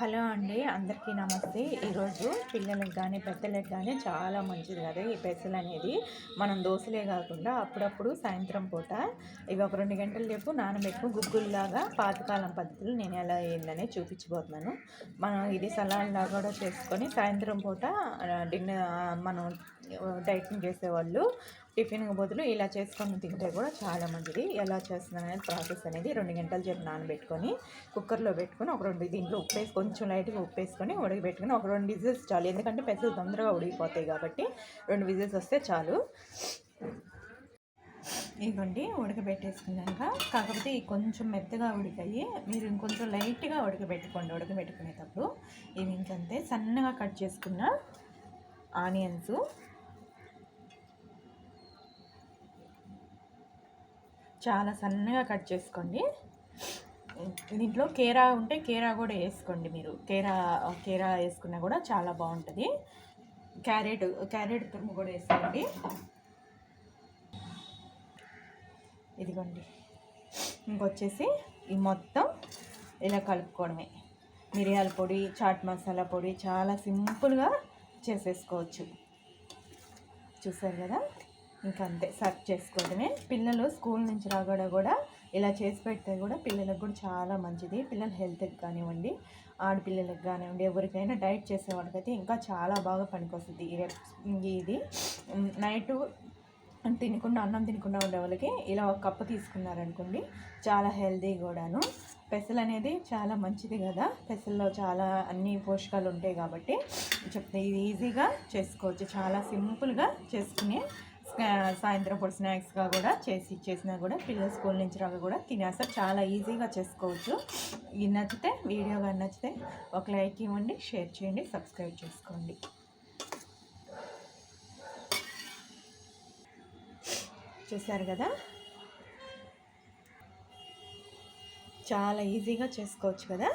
Hello అండి అందరికీ నమస్తే. ఈరోజు పిల్లలకు కానీ పెద్దలకు కానీ చాలా మంచిది కదా ఈ పెసలు అనేది. మనం దోశలే కాకుండా అప్పుడప్పుడు సాయంత్రం పూట ఇవి ఒక రెండు గంటల రేపు నానబెట్టుకుని గుగ్గుల్లాగా పాతకాలం పద్ధతులు నేను ఎలా అయిందని చూపించబోతున్నాను. మనం ఇది సలాడ్లా కూడా చేసుకొని సాయంత్రం పూట డిన్నర్ మనం డైటింగ్ చేసేవాళ్ళు టిఫిన్కి బదులు ఇలా చేసుకొని తింటే కూడా చాలా మంచిది. ఎలా చేస్తున్నాను అనేది ప్రాసెస్ అనేది రెండు గంటల సేపు నానబెట్టుకొని కుక్కర్లో పెట్టుకొని ఒక రెండు దీంట్లో ఉప్పు వేసి కొంచెం లైట్గా ఉప్పు వేసుకొని ఉడకబెట్టుకొని ఒక రెండు విజిల్స్ చాలు. ఎందుకంటే పెసలు తొందరగా ఉడికిపోతాయి కాబట్టి రెండు విజిల్స్ వస్తే చాలు. ఇదిగోండి ఉడకబెట్టేసుకున్నాక కాకపోతే కొంచెం మెత్తగా ఉడికాయి. మీరు ఇంకొంచెం లైట్గా ఉడకబెట్టుకోండి. ఉడకబెట్టుకునేటప్పుడు ఇవి ఇంకంతే. సన్నగా కట్ చేసుకున్న ఆనియన్స్ చాలా సన్నగా కట్ చేసుకోండి. దీంట్లో కేరా ఉంటే కేరా కూడా వేసుకోండి మీరు. కేరా కేరా వేసుకున్నా కూడా చాలా బాగుంటుంది. క్యారెట్ క్యారెట్ తురుము కూడా వేసుకోండి. ఇదిగోండి. ఇంకొచ్చేసి ఈ మొత్తం ఇలా కలుపుకోవడమే. మిరియాల పొడి చాట్ మసాలా పొడి చాలా సింపుల్గా చేసేసుకోవచ్చు. చూసారు కదా? ఇంకా అంతే సర్వ్ చేసుకోవడమే. పిల్లలు స్కూల్ నుంచి రాగడ కూడా ఇలా చేసి పెడితే కూడా పిల్లలకు కూడా చాలా మంచిది. పిల్లల హెల్త్కి కానివ్వండి ఆడపిల్లలకు కానివ్వండి ఎవరికైనా డైట్ చేసేవాడికైతే ఇంకా చాలా బాగా పనికొస్తుంది ఇది. నైటు తినకుండా అన్నం తినకుండా ఉండే వాళ్ళకి ఇలా ఒక కప్పు తీసుకున్నారనుకోండి చాలా హెల్దీ కూడాను. పెసలు అనేది చాలా మంచిది కదా. పెసల్లో చాలా అన్ని పోషకాలు ఉంటాయి కాబట్టి చెప్తే ఇది ఈజీగా చేసుకోవచ్చు. చాలా సింపుల్గా చేసుకునే సాయంత్రం పూట స్నాక్స్గా కూడా చేసి ఇచ్చేసినా కూడా పిల్లలు స్కూల్ నుంచి రాక కూడా తినేస్తారు. చాలా ఈజీగా చేసుకోవచ్చు. ఇది నచ్చితే వీడియో కానీ నచ్చితే ఒక లైక్ ఇవ్వండి షేర్ చేయండి సబ్స్క్రైబ్ చేసుకోండి. చూసారు కదా? చాలా ఈజీగా చేసుకోవచ్చు కదా?